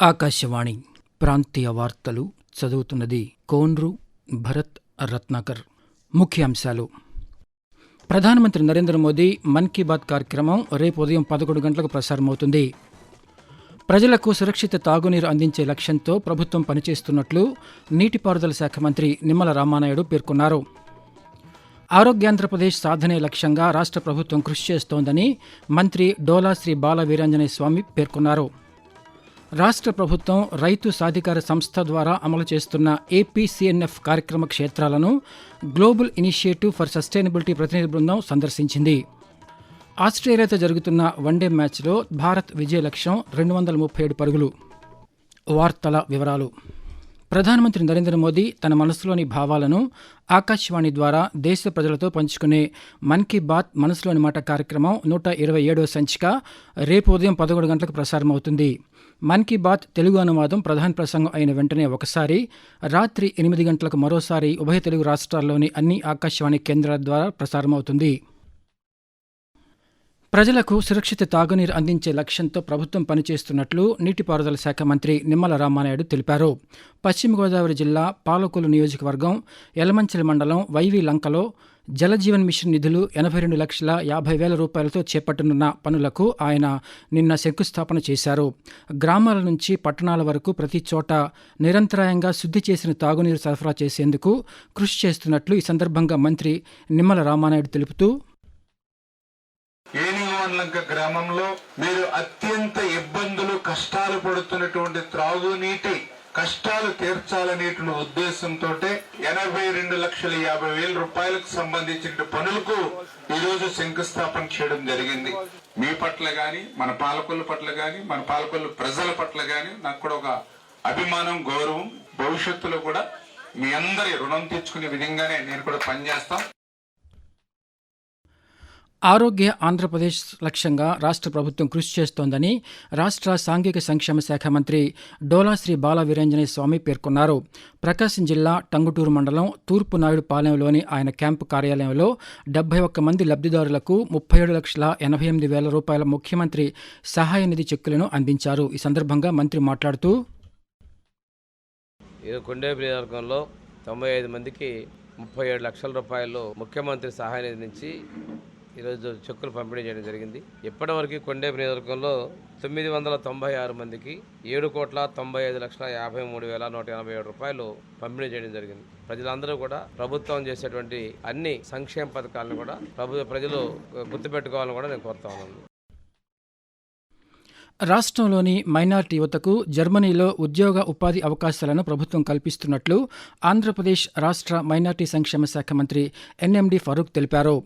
ఆకాశవాణి ప్రాంతీయ వార్తలు చదువుతున్నది కోన్రు భరత్ రత్నాకర్. ముఖ్యాంశాలు. ప్రధానమంత్రి నరేంద్ర మోదీ మన్ కీ బాత్ కార్యక్రమం రేపు ఉదయం పదకొండు గంటలకు ప్రసారమవుతుంది. ప్రజలకు సురక్షిత తాగునీరు అందించే లక్ష్యంతో ప్రభుత్వం పనిచేస్తున్నట్లు నీటిపారుదల శాఖ మంత్రి నిమ్మల రామానాయుడు పేర్కొన్నారు. ఆరోగ్యాంధ్రప్రదేశ్ సాధనే లక్ష్యంగా రాష్ట్ర ప్రభుత్వం కృషి చేస్తోందని మంత్రి డోలా శ్రీ బాల వీరాంజనేయ స్వామి పేర్కొన్నారు. రాష్ట్ర ప్రభుత్వం రైతు సాధికార సంస్థ ద్వారా అమలు చేస్తున్న ఏపీసీఎన్ఎఫ్ కార్యక్రమ క్షేత్రాలను గ్లోబల్ ఇనిషియేటివ్ ఫర్ సస్టైనబిలిటీ ప్రతినిధి బృందం సందర్శించింది. ఆస్ట్రేలియాతో జరుగుతున్న వన్డే మ్యాచ్లో భారత్ విజయ లక్ష్యం రెండు వందల ముప్పై ఏడు పరుగులు. వార్తల వివరాలు. ప్రధానమంత్రి నరేంద్ర మోదీ తన మనసులోని భావాలను ఆకాశవాణి ద్వారా దేశ ప్రజలతో పంచుకునే మన్ కీ బాత్ మనసులోని మాట కార్యక్రమం నూట ఇరవై ఏడవ సంచిక రేపు ఉదయం పదకొండు గంటలకు ప్రసారమవుతుంది మన్ కీ బాత్ తెలుగు అనువాదం ప్రధాన ప్రసంగం అయిన వెంటనే ఒకసారి రాత్రి ఎనిమిది గంటలకు మరోసారి ఉభయ తెలుగు రాష్ట్రాల్లోని అన్ని ఆకాశవాణి కేంద్రాల ద్వారా ప్రసారమవుతుంది. ప్రజలకు సురక్షిత తాగునీరు అందించే లక్ష్యంతో ప్రభుత్వం పనిచేస్తున్నట్లు నీటిపారుదల శాఖ మంత్రి నిమ్మల రామానాయుడు తెలిపారు. పశ్చిమ గోదావరి జిల్లా పాలకొలు నియోజకవర్గం యలమంచిలి మండలం వైవి లంకలో జలజీవన్ మిషన్ నిధులు ఎనభై రెండు లక్షల యాభై వేల రూపాయలతో చేపట్టనున్న పనులకు ఆయన నిన్న శంకుస్థాపన చేశారు. గ్రామాల నుంచి పట్టణాల వరకు ప్రతి చోట నిరంతరాయంగా శుద్ధి చేసిన తాగునీరు సరఫరా చేసేందుకు కృషి చేస్తున్నట్లు ఈ సందర్భంగా మంత్రి నిమ్మల రామానాయుడు తెలుపుతూ ఏనిగోన్లంక గ్రామంలో మీరు అత్యంత ఇబ్బందులు కష్టాలు పడుతున్నటువంటి త్రాగునీటి కష్టాలు తీర్చాలనేటువంటి ఉద్దేశంతో ఎనభై రెండు లక్షల యాభై వేల రూపాయలకు సంబంధించిన పనులకు ఈరోజు శంకుస్థాపన చేయడం జరిగింది. మీ పట్ల గాని మన పాలకొల్ల పట్ల గాని మన పాలకొల్లు ప్రజల పట్ల గాని నాకు కూడా ఒక అభిమానం గౌరవం భవిష్యత్తులో కూడా మీ అందరి రుణం తెచ్చుకునే విధంగానే నేను కూడా పనిచేస్తాం. ఆరోగ్య ఆంధ్రప్రదేశ్ లక్ష్యంగా రాష్ట్ర ప్రభుత్వం కృషి చేస్తోందని రాష్ట్ర సాంఘిక సంక్షేమ శాఖ మంత్రి డోలా శ్రీ బాల వీరాంజనేయ స్వామి పేర్కొన్నారు. ప్రకాశం జిల్లా టంగుటూరు మండలం తూర్పు నాయుడు పాలెంలోని ఆయన క్యాంపు కార్యాలయంలో డెబ్బై ఒక్క మంది లబ్ధిదారులకు ముప్పై ఏడు లక్షల ఎనభై ఎనిమిది వేల రూపాయల ముఖ్యమంత్రి సహాయ నిధి చెక్కులను అందించారు. ఈ సందర్భంగా మంత్రి మాట్లాడుతూ నియోజకవర్గంలో తొంభై ఐదు మందికి ముప్పై ఏడు లక్షల రూపాయలు ముఖ్యమంత్రి సహాయ నిధి నుంచి ఈరోజు చెక్కులు పంపిణీ చేయడం జరిగింది. ఇప్పటి వరకు కొండే నియోజకవర్గంలో తొమ్మిది వందల తొంభై ఆరు మందికి ఏడు కోట్ల తొంభై ఐదు లక్షల యాభై మూడు వేల నూట ఎనభై ఏడు రూపాయలు పంపిణీ చేయడం జరిగింది. ప్రజలందరూ కూడా ప్రభుత్వం చేసేటువంటి అన్ని సంక్షేమ పథకాలను కూడా ప్రభు ప్రజలు గుర్తుపెట్టుకోవాలని కూడా నేను కోరుతా ఉన్నాను. రాష్ట్రంలోని మైనార్టీ యువతకు జర్మనీలో ఉద్యోగ ఉపాధి అవకాశాలను ప్రభుత్వం కల్పిస్తున్నట్లు ఆంధ్రప్రదేశ్ రాష్ట్ర మైనార్టీ సంక్షేమ శాఖ మంత్రి ఎన్ఎండి ఫరూక్ తెలిపారు.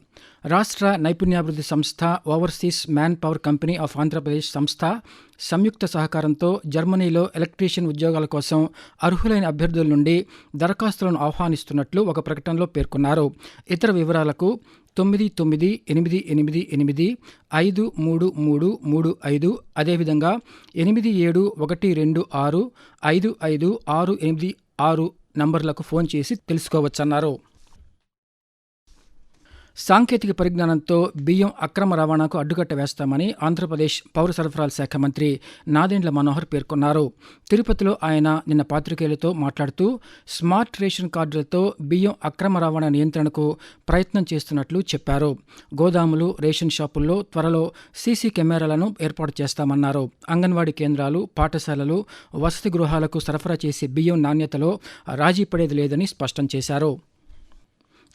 రాష్ట్ర నైపుణ్యాభివృద్ధి సంస్థ overseas manpower company of Andhra Pradesh సంస్థ సంయుక్త సహకారంతో జర్మనీలో ఎలక్ట్రీషియన్ ఉద్యోగాల కోసం అర్హులైన అభ్యర్థుల నుండి దరఖాస్తులను ఆహ్వానిస్తున్నట్లు ఒక ప్రకటనలో పేర్కొన్నారు. ఇతర వివరాలకు తొమ్మిది తొమ్మిది ఎనిమిది ఎనిమిది ఎనిమిది ఐదు మూడు మూడు మూడు ఐదు అదేవిధంగా ఎనిమిది ఏడు ఒకటి రెండు ఆరు ఐదు ఐదు ఆరు ఎనిమిది ఆరు నంబర్లకు ఫోన్ చేసి తెలుసుకోవచ్చన్నారు. సాంకేతిక పరిజ్ఞానంతో బియ్యం అక్రమ రవాణాకు అడ్డుకట్ట వేస్తామని ఆంధ్రప్రదేశ్ పౌర సరఫరాల శాఖ మంత్రి నాదెండ్ల మనోహర్ పేర్కొన్నారు. తిరుపతిలో ఆయన నిన్న పాత్రికేయులతో మాట్లాడుతూ స్మార్ట్ రేషన్ కార్డులతో బియ్యం అక్రమ రవాణా నియంత్రణకు ప్రయత్నం చేస్తున్నట్లు చెప్పారు. గోదాములు రేషన్ షాపుల్లో త్వరలో సీసీ కెమెరాలను ఏర్పాటు చేస్తామన్నారు. అంగన్వాడీ కేంద్రాలు పాఠశాలలు వసతి గృహాలకు సరఫరా చేసే బియ్యం నాణ్యతలో రాజీ పడేది లేదని స్పష్టం చేశారు.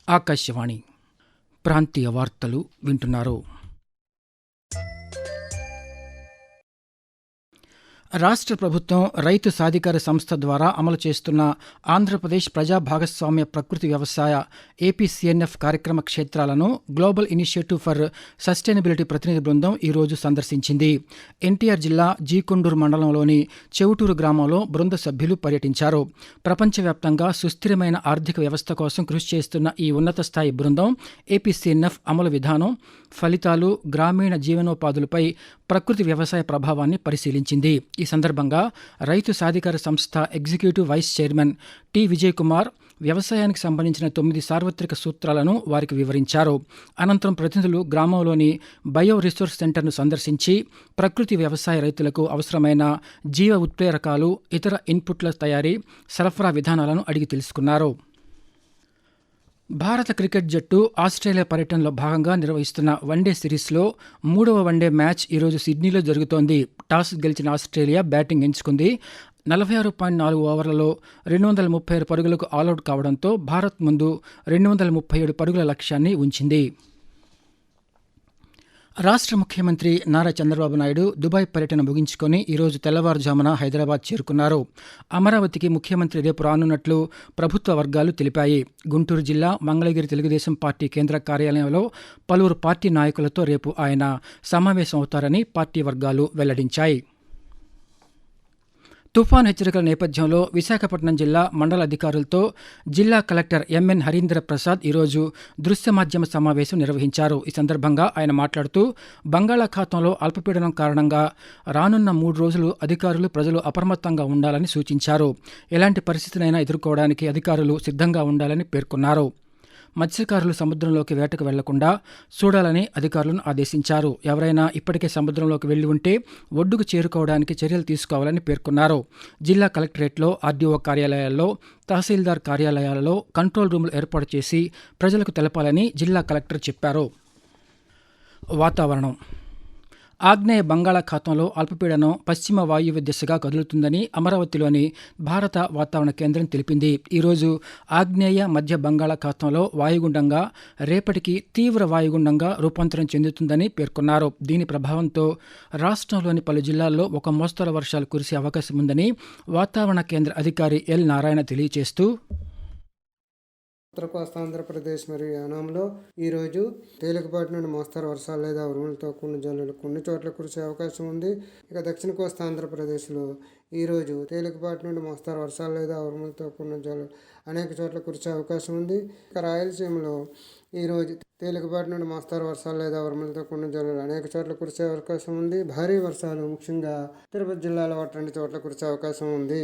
ఆకాశవాణి ప్రాంతీయ వార్తలు వింటున్నారు. రాష్ట్ర ప్రభుత్వం రైతు సాధికార సంస్థ ద్వారా అమలు చేస్తున్న ఆంధ్రప్రదేశ్ ప్రజా భాగస్వామ్య ప్రకృతి వ్యవసాయ ఏపీసీఎన్ఎఫ్ కార్యక్రమ క్షేత్రాలను గ్లోబల్ ఇనిషియేటివ్ ఫర్ సస్టైనబిలిటీ ప్రతినిధి బృందం ఈరోజు సందర్శించింది. ఎన్టీఆర్ జిల్లా జీకొండూరు మండలంలోని చెవుటూరు గ్రామంలో బృంద సభ్యులు పర్యటించారు. ప్రపంచవ్యాప్తంగా సుస్థిరమైన ఆర్థిక వ్యవస్థ కోసం కృషి చేస్తున్న ఈ ఉన్నత స్థాయి బృందం ఏపీసీఎన్ఎఫ్ అమలు విధానం ఫలితాలు గ్రామీణ జీవనోపాధులపై ప్రకృతి వ్యవసాయ ప్రభావాన్ని పరిశీలించింది. ఈ సందర్భంగా రైతు సాధికార సంస్థ executive vice chairman T Vijay Kumar వ్యవసాయానికి సంబంధించిన తొమ్మిది సార్వత్రిక సూత్రాలను వారికి వివరించారు. అనంతరం ప్రతినిధులు గ్రామంలోని బయో రిసోర్స్ సెంటర్ను సందర్శించి ప్రకృతి వ్యవసాయ రైతులకు అవసరమైన జీవ ఉత్ప్రేరకాలు ఇతర ఇన్పుట్ల తయారీ సరఫరా విధానాలను అడిగి తెలుసుకున్నారు. భారత క్రికెట్ జట్టు ఆస్ట్రేలియా పర్యటనలో భాగంగా నిర్వహిస్తున్న వన్డే సిరీస్లో మూడవ వన్డే మ్యాచ్ ఈరోజు సిడ్నీలో జరుగుతోంది. టాస్ గెలిచిన ఆస్ట్రేలియా బ్యాటింగ్ ఎంచుకుంది. నలభై ఆరు పాయింట్ నాలుగు ఓవర్లలో రెండు వందల ముప్పై ఆరు పరుగులకు ఆలౌట్ కావడంతో భారత్ ముందు రెండు వందల ముప్పై ఏడు పరుగుల లక్ష్యాన్ని ఉంచింది. రాష్ట్ర ముఖ్యమంత్రి నారా చంద్రబాబు నాయుడు దుబాయ్ పర్యటన ముగించుకొని ఈరోజు తెల్లవారుజామున హైదరాబాద్ చేరుకున్నారు. అమరావతికి ముఖ్యమంత్రి రేపు రానున్నట్లు ప్రభుత్వ వర్గాలు తెలిపాయి. గుంటూరు జిల్లా మంగళగిరి తెలుగుదేశం పార్టీ కేంద్ర కార్యాలయంలో పలువురు పార్టీ నాయకులతో రేపు ఆయన సమావేశం అవుతారని పార్టీ వర్గాలు వెల్లడించాయి. తుఫాన్ హెచ్చరికల నేపథ్యంలో విశాఖపట్నం జిల్లా మండల అధికారులతో జిల్లా కలెక్టర్ ఎంఎన్ హరీంద్ర ప్రసాద్ ఈరోజు దృశ్య మాధ్యమ సమావేశం నిర్వహించారు. ఈ సందర్భంగా ఆయన మాట్లాడుతూ బంగాళాఖాతంలో అల్పపీడనం కారణంగా రానున్న మూడు రోజులు అధికారులు ప్రజలు అప్రమత్తంగా ఉండాలని సూచించారు. ఎలాంటి పరిస్థితినైనా ఎదుర్కోవడానికి అధికారులు సిద్ధంగా ఉండాలని పేర్కొన్నారు. మత్స్యకారులు సముద్రంలోకి వేటకు వెళ్ళకుండా చూడాలని అధికారులను ఆదేశించారు. ఎవరైనా ఇప్పటికే సముద్రంలోకి వెళ్ళి ఉంటే ఒడ్డుకు చేరుకోవడానికి చర్యలు తీసుకోవాలని పేర్కొన్నారు. జిల్లా కలెక్టరేట్లో ఆర్డీఓ కార్యాలయాల్లో తహసీల్దార్ కార్యాలయాలలో కంట్రోల్ రూములు ఏర్పాటు చేసి ప్రజలకు తెలపాలని జిల్లా కలెక్టర్ చెప్పారు. వాతావరణం ఆగ్నేయ బంగాళాఖాతంలో అల్పపీడనం పశ్చిమ వాయువ్య దిశగా కదులుతుందని అమరావతిలోని భారత వాతావరణ కేంద్రం తెలిపింది. ఈరోజు ఆగ్నేయ మధ్య బంగాళాఖాతంలో వాయుగుండంగా రేపటికి తీవ్ర వాయుగుండంగా రూపాంతరం చెందుతుందని పేర్కొన్నారు. దీని ప్రభావంతో రాష్ట్రంలోని పలు జిల్లాల్లో ఒక మోస్తరు వర్షాలు కురిసే అవకాశం ఉందని వాతావరణ కేంద్ర అధికారి ఎల్ నారాయణ తెలియజేస్తూ ఉత్తర కోస్తా ఆంధ్రప్రదేశ్ మరియు యానాంలో ఈరోజు తేలికపాటి నుండి మోస్తరు వర్షాలు లేదా ఉరుములతో కూడిన జల్లులు కొన్ని చోట్ల కురిసే అవకాశం ఉంది. ఇక దక్షిణ కోస్తా ఆంధ్రప్రదేశ్లో ఈరోజు తేలికపాటి నుండి మోస్తరు వర్షాలు లేదా ఉరుములతో కూడిన జల్లు అనేక చోట్ల కురిసే అవకాశం ఉంది. ఇక రాయలసీమలో ఈరోజు తేలికపాటి నుండి మోస్తరు వర్షాలు లేదా ఉరుములతో కూడిన జల్లులు అనేక చోట్ల కురిసే అవకాశం ఉంది. భారీ వర్షాలు ముఖ్యంగా తిరుపతి జిల్లాలో ఒకటి రెండు చోట్ల కురిసే అవకాశం ఉంది.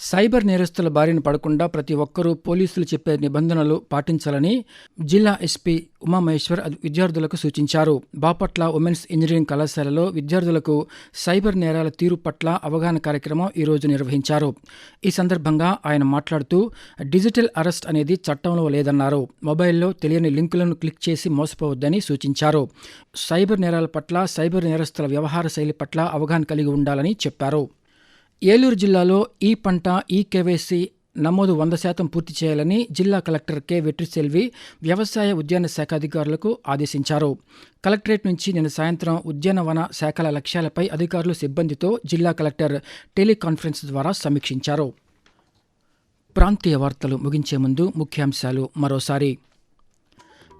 సైబర్ నేరస్తుల బారిన పడకుండా ప్రతి ఒక్కరూ పోలీసులు చెప్పే నిబంధనలు పాటించాలని జిల్లా ఎస్పీ ఉమామహేశ్వర్ విద్యార్థులకు సూచించారు. బాపట్ల ఉమెన్స్ ఇంజనీరింగ్ కళాశాలలో విద్యార్థులకు సైబర్ నేరాల తీరు పట్ల అవగాహన కార్యక్రమం ఈరోజు నిర్వహించారు. ఈ సందర్భంగా ఆయన మాట్లాడుతూ డిజిటల్ అరెస్ట్ అనేది చట్టంలో లేదన్నారు. మొబైల్లో తెలియని లింకులను క్లిక్ చేసి మోసపోవద్దని సూచించారు. సైబర్ నేరాల పట్ల సైబర్ నేరస్తుల వ్యవహార శైలి పట్ల అవగాహన కలిగి ఉండాలని చెప్పారు. ఏలూరు జిల్లాలో ఈ పంట ఈ కేవైసీ నమోదు వంద శాతం పూర్తి చేయాలని జిల్లా కలెక్టర్ కె. వెట్రిసెల్వి వ్యవసాయ ఉద్యాన శాఖ అధికారులకు ఆదేశించారు. కలెక్టరేట్ నుంచి నిన్న సాయంత్రం ఉద్యానవన శాఖల లక్ష్యాలపై అధికారులు సిబ్బందితో జిల్లా కలెక్టర్ టెలికాన్ఫరెన్స్ ద్వారా సమీక్షించారు. ప్రాంతీయ వార్తలు ముగించే ముందు ముఖ్యాంశాలు మరోసారి.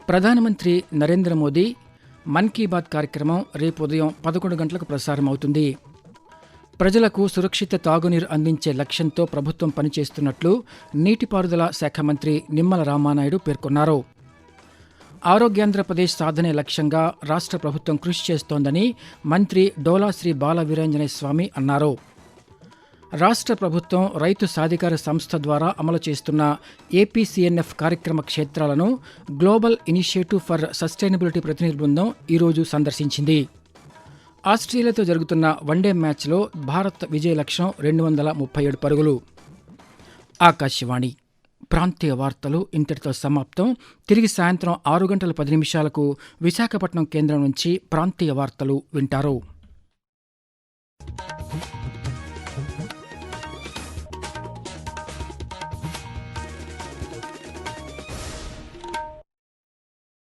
ప్రధానమంత్రి నరేంద్ర మోదీ మన్ కీ బాత్ కార్యక్రమం రేపు ఉదయం పదకొండు గంటలకు ప్రసారం అవుతుంది ప్రజలకు సురక్షిత తాగునీరు అందించే లక్ష్యంతో ప్రభుత్వం పనిచేస్తున్నట్లు నీటిపారుదల శాఖ మంత్రి నిమ్మల రామానాయుడు పేర్కొన్నారు. ఆరోగ్యాంధ్రప్రదేశ్ సాధనే లక్ష్యంగా రాష్ట్ర ప్రభుత్వం కృషి చేస్తోందని మంత్రి డోలా శ్రీ బాల స్వామి అన్నారు. రాష్ట్ర ప్రభుత్వం రైతు సాధికార సంస్థ ద్వారా అమలు చేస్తున్న ఏపీసీఎన్ఎఫ్ కార్యక్రమ క్షేత్రాలను గ్లోబల్ ఇనిషియేటివ్ ఫర్ సస్టైనబిలిటీ ప్రతినిధి బృందం ఈరోజు సందర్శించింది. ఆస్ట్రేలియాతో జరుగుతున్న వన్డే మ్యాచ్లో భారత్ విజయ లక్ష్యం రెండు వందల ముప్పై ఏడు పరుగులు. ఆకాశవాణి ప్రాంతీయ వార్తలు ఇంతటితో సమాప్తం. తిరిగి సాయంత్రం ఆరు గంటల పది నిమిషాలకు విశాఖపట్నం కేంద్రం నుంచి ప్రాంతీయ వార్తలు వింటారు.